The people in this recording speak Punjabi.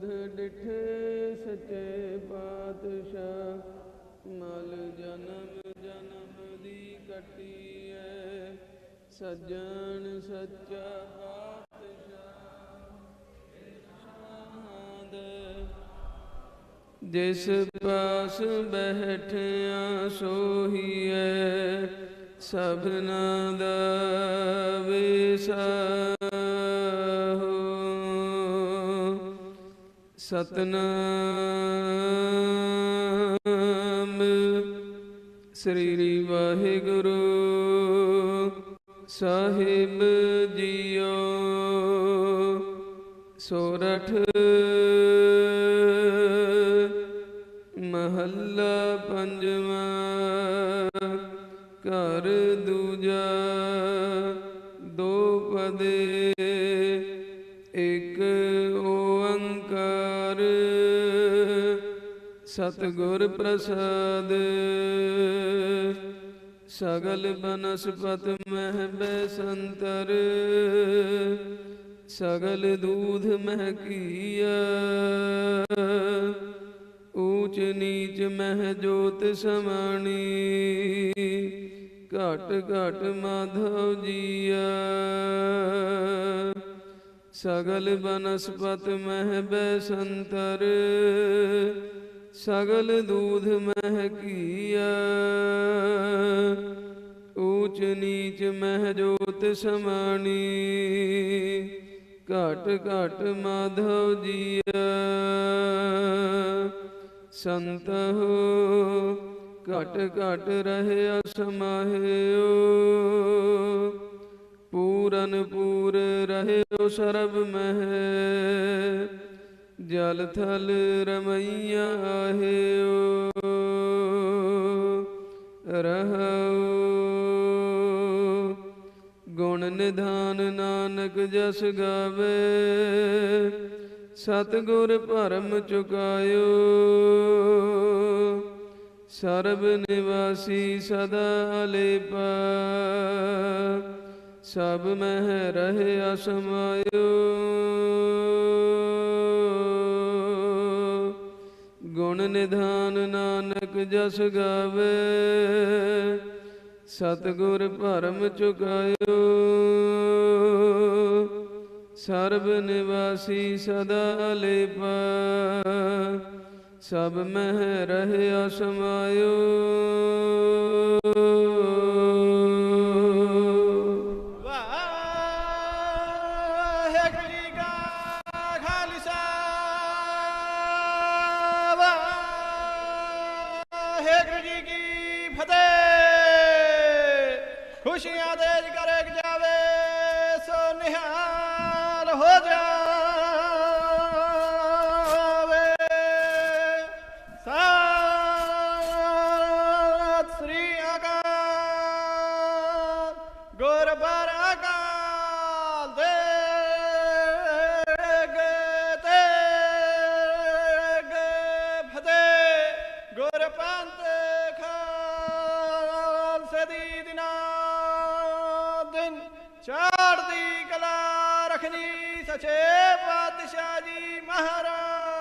ਤੁਧ ਡਿਠੇ ਸੱਚੇ ਪਾਤਸ਼ਾਹ, ਮਲ ਜਨਮ ਜਨਮ ਦੀ ਕਟੀਐ, ਸੱਜਣ ਸੱਚਾ ਪਾਤਸ਼ਾਹ। ਇਰਸ਼ਾਦ ਜਿਸ ਪਾਸ ਬੈਠਿਆ ਸੋਹੀਐ, ਸਭਨਾ ਦਾ ਵਿਸਾਹੋ ਸਤਨਾਮ। ਸ੍ਰੀ ਵਾਹਿਗੁਰੂ ਸਾਹਿਬ ਜੀਓ। ਸੋਰਠ ਮਹੱਲਾ ਪੰਜਵਾਂ। ਘਰ ਦੂਜਾ। ਦੋ ਪਦੇ ਸਤਿਗੁਰ ਪ੍ਰਸਾਦ। ਸਗਲ ਬਨਸਪਤ ਮਹਿ ਬੈਸੰਤਰ। ਸਗਲ ਦੂਧ ਮਹਿ ਕੀਆ। ਊਚ ਨੀਚ ਮਹਿ ਜੋਤ ਸਮਾਣੀ। ਘਟ ਘਟ ਮਾਧਵ ਜੀਆ। ਸਗਲ ਬਨਸਪਤ ਮਹਿ ਬੈਸੰਤਰ। ਸਗਲ ਦੂਧ ਮਹਿ ਕੀਆ। ਊਚ ਨੀਚ ਮਹਿ ਜੋਤ ਸਮਾਣੀ। ਘਟ ਘਟ ਮਾਧਵ ਜੀਆ। ਸੰਤ ਹੋ, ਘਟ ਘਟ ਰਹਿ ਸਮਾਹਿਓ ਪੂਰਨ ਪੂਰ ਰਹਿਓ ਸਰਬ ਮਹਿ। ਜਲ ਥਲ ਰਮਈਆ ਆਹਿਓ ਰਹੋ ਗੁਣ ਨਿਧਾਨ ਨਾਨਕ ਜਸ ਗਾਵੇ, ਸਤਿਗੁਰ ਭਰਮ ਚੁਕਾਇਓ। ਸਰਬ ਨਿਵਾਸੀ ਸਦਾ ਲੇਪਾ ਸਭ ਮਹਿ ਰਹੇ ਅਸਮਾਇਓ। ਨਿਧਾਨ ਨਾਨਕ ਜਸ ਗਾਵੇ, ਸਤਿਗੁਰ ਭਰਮ ਚੁਕਾਇਓ। ਸਰਬ ਨਿਵਾਸੀ ਸਦਾ ਅਲੇਪਾ ਸਭ ਮਹਿ ਰਹਿ ਸਮਾਇਓ। ਖੁਸ਼ੀਆਂ ਦੇ ਕਰੇ ਜਾਵੇ। ਚੜ੍ਹਦੀ ਕਲਾ ਰਖਨੀ ਸੱਚੇ ਪਾਤਸ਼ਾਹ ਜੀ ਮਹਾਰਾਜ।